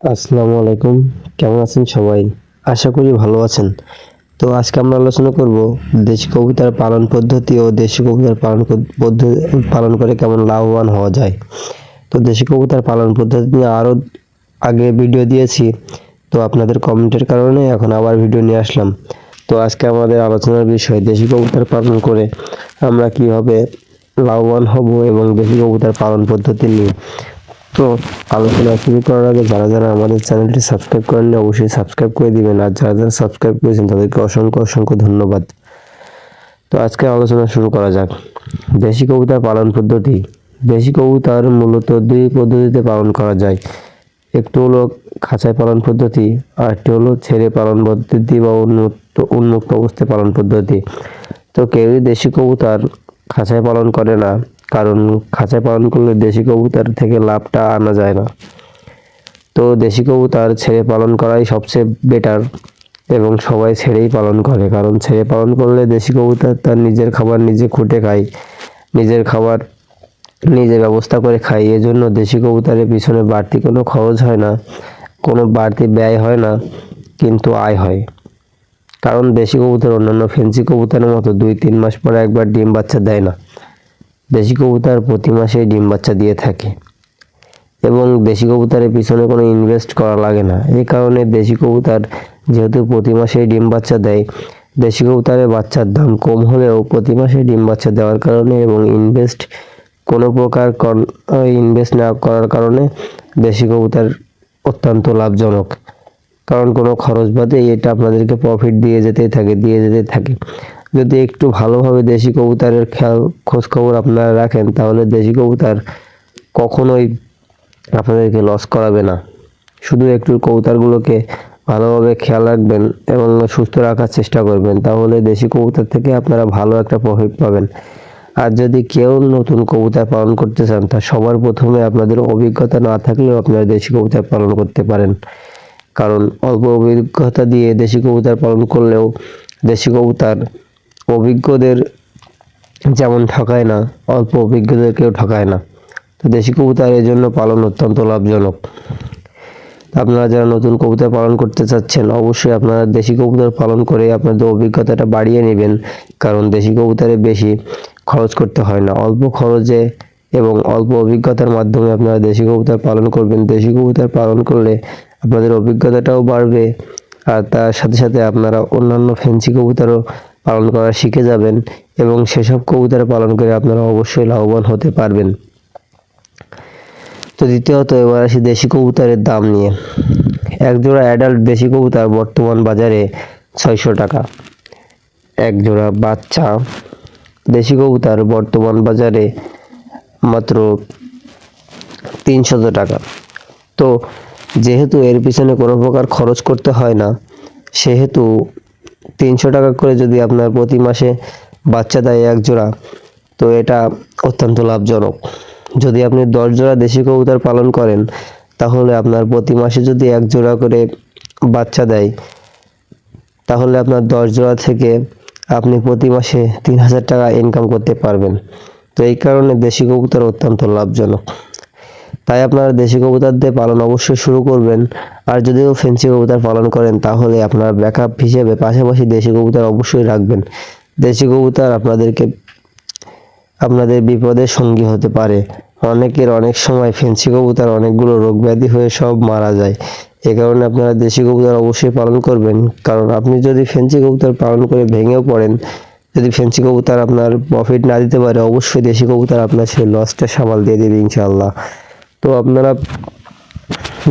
আসসালামু আলাইকুম। কেমন আছেন সবাই? আশা করি ভালো আছেন। তো আজকে আমরা আলোচনা করব দেশি কবিতার পালন পদ্ধতি ও দেশি কবিতার পালন পদ্ধতি পালন করে কেমন লাভবান হওয়া যায়। তো দেশি কবিতার পালন পদ্ধতি নিয়ে আরও আগে ভিডিও দিয়েছি। তো আপনাদের কমেন্টের কারণে এখন আবার ভিডিও নিয়ে আসলাম। তো আজকে আমাদের আলোচনার বিষয় দেশি কবুতর পালন করে আমরা কীভাবে লাভবান হব এবং দেশি কবুতর পালন পদ্ধতি নিয়ে। তো আলোচনা শুরু করার আগে যারা যারা আমাদের চ্যানেলটি সাবস্ক্রাইব করেননি, অবশ্যই সাবস্ক্রাইব করে দিবেন। আর যারা যারা সাবস্ক্রাইব করেছেন, তাদেরকে অসংখ্য অসংখ্য ধন্যবাদ। তো আজকে আলোচনা শুরু করা যাক। দেশি কবুতর পালন পদ্ধতি। দেশি কবুতর মূলত দুই পদ্ধতিতে পালন করা যায়। একটু হলো খাঁচায় পালন পদ্ধতি, আর একটি হলো ছেড়ে পালন পদ্ধতি বা উন্মুক্ত উন্মুক্ত অবস্থায় পালন পদ্ধতি। তো কেউই দেশি কবুতর খাঁচায় পালন করে না। কারণ খাঁচায় পালন করলে দেশি কবুতর থেকে লাভটা আনা যায় না। তো দেশি কবুতর ছেড়ে পালন করাই সবচেয়ে বেটার এবং সবাই ছেড়েই পালন করে, কারণ ছেড়ে পালন করলে দেশি কবুতর তার নিজের খাবার নিজে খুঁটে খায়, নিজের খাবার নিজে ব্যবস্থা করে খায়, এজন্য দেশি কবুতরের পিছনে বাড়তি কোনো খরচ হয় না, কোনো বাড়তি ব্যয় হয় না, কিন্তু আয় হয়। কারণ দেশি কবুতর অন্যান্য ফেন্সি কবুতরের মতো দুই তিন মাস পরে একবার ডিম বাচ্চা দেয় না। দেশি কবুতর প্রতি মাসেই ডিম বাচ্চা দিয়ে থাকে। এবং দেশি কবুতরের পিছনে কোনো ইনভেস্ট করা লাগে না। এই কারণে দেশি কবুতর যেহেতু প্রতি মাসেই ডিম বাচ্চা দেয়, দেশি কবুতরের বাচ্চার দাম কম হলেও প্রতি মাসে ডিম বাচ্চা দেওয়ার কারণে এবং ইনভেস্ট কোনো প্রকার ইনভেস্ট না করার কারণে দেশি কবুতর অত্যন্ত লাভজনক। কারণ কোনো খরচ বাদে এটা আপনাদেরকে প্রফিট দিয়ে যেতেই থাকে, দিয়ে যেতেই থাকে। যদি একটু ভালোভাবে দেশি কবুতরের খেয়াল খোঁজখবর আপনারা রাখেন, তাহলে দেশি কবুতর কখনোই আপনাদেরকে লস করাবে না। শুধু একটু কবুতরগুলোকে ভালোভাবে খেয়াল রাখবেন এবং সুস্থ রাখার চেষ্টা করবেন, তাহলে দেশি কবুতর থেকে আপনারা ভালো একটা প্রফিট পাবেন। আর যদি কেউ নতুন কবুতর পালন করতে চান, তা সবার প্রথমে আপনাদের অভিজ্ঞতা না থাকলেও আপনারা দেশি কবুতর পালন করতে পারেন। কারণ অল্প অভিজ্ঞতা দিয়ে দেশি কবুতর পালন করলেও দেশি কবুতর অভিজ্ঞদের যেমন ঠকায় না, অল্প অভিজ্ঞদের কেউ ঠকায় না। তো দেশি কবুতর এর জন্য পালন অত্যন্ত লাভজনক। আপনারা যারা নতুন কবুতর পালন করতে চাচ্ছেন, অবশ্যই আপনারা দেশি কবুতর পালন করে আপনাদের অভিজ্ঞতাটা বাড়িয়ে নেবেন, কারণ দেশি কবুতরে বেশি খরচ করতে হয় না। অল্প খরচে এবং অল্প অভিজ্ঞতার মাধ্যমে আপনারা দেশি কবুতর পালন করবেন। দেশি কবুতর পালন করলে আপনাদের অভিজ্ঞতাটাও বাড়বে, আর তার সাথে সাথে আপনারা অন্যান্য ফেন্সি কবুতরও পালন করা শিখে যাবেন এবং সেসব কবুতর পালন করে আপনারা অবশ্যই লাভবান হতে পারবেন। তো দ্বিতীয়ত এবার আসি দেশি কবুতরের দাম নিয়ে। এক জোড়া অ্যাডাল্ট দেশি কবুতর বর্তমান বাজারে ছয়শো টাকা। এক জোড়া বাচ্চা দেশি কবুতর বর্তমান বাজারে মাত্র তিনশত টাকা। তো যেহেতু এর পিছনে কোনো প্রকার খরচ করতে হয় না, সেহেতু তিনশো টাকা করে যদি আপনার প্রতি মাসে বাচ্চা দেয় এক জোড়া, তো এটা অত্যন্ত লাভজনক। যদি আপনি দশ জোড়া দেশি কবুতর পালন করেন, তাহলে আপনার প্রতি মাসে যদি এক জোড়া করে বাচ্চা দেয়, তাহলে আপনার দশ জোড়া থেকে আপনি প্রতি মাসে তিন হাজার টাকা ইনকাম করতে পারবেন। তো এই কারণে দেশি কবুতর অত্যন্ত লাভজনক। তাই আপনারা দেশি কবুতর দিয়ে পালন অবশ্যই শুরু করবেন। আর যদিও ফেন্সি কবুতর পালন করেন, তাহলে আপনার ব্যাকআপ হিসেবে পাশাপাশি দেশি কবুতর অবশ্যই রাখবেন। দেশি কবুতর আপনাদেরকে, আপনাদের বিপদের সঙ্গী হতে পারে। অনেকের অনেক সময় ফেন্সি কবুতর অনেকগুলো রোগ ব্যাধি হয়ে সব মারা যায়। এ কারণে আপনারা দেশি কবুতর অবশ্যই পালন করবেন। কারণ আপনি যদি ফেন্সি কবুতর পালন করে ভেঙেও পড়েন, যদি ফেন্সি কবুতর আপনার প্রফিট না দিতে পারে, অবশ্যই দেশি কবুতর আপনার সেই লসটা সামাল দিয়ে দেবে ইনশাআল্লাহ। তো আপনারা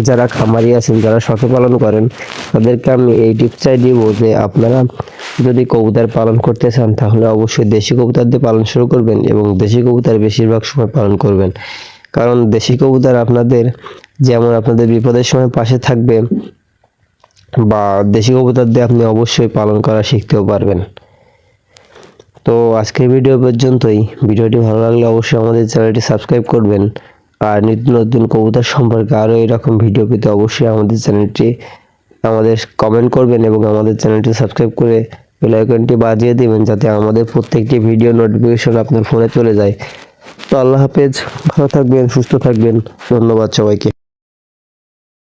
যারা খামারি আছেন, যারা শখে পালন করেন, তাদেরকে আমি এই টিপসটাই দিব যে আপনারা যদি কবুতর পালন করতে চান, তাহলে অবশ্যই দেশি কবুতর দিয়ে পালন শুরু করবেন এবং দেশি কবুতর বেশিরভাগ সময় পালন করবেন। কারণ দেশি কবুতর আপনাদের যেমন আপনাদের বিপদের সময় পাশে থাকবে বা দেশি কবুতর দিয়ে আপনি অবশ্যই পালন করা শিখতেও পারবেন। তো আজকের ভিডিও পর্যন্তই। ভিডিওটি ভালো লাগলে অবশ্যই আমাদের চ্যানেলটি সাবস্ক্রাইব করবেন। আর নিত্য নতুন কবুতর সম্পর্কে আরও এরকম ভিডিও পেতে অবশ্যই আমাদের চ্যানেলটি, আমাদের কমেন্ট করবেন এবং আমাদের চ্যানেলটি সাবস্ক্রাইব করে বেল আইকনটি বাজিয়ে দেবেন যাতে আমাদের প্রত্যেকটি ভিডিও নোটিফিকেশন আপনার ফোনে চলে যায়। তো আল্লাহ হাফেজ, ভালো থাকবেন, সুস্থ থাকবেন, ধন্যবাদ সবাইকে।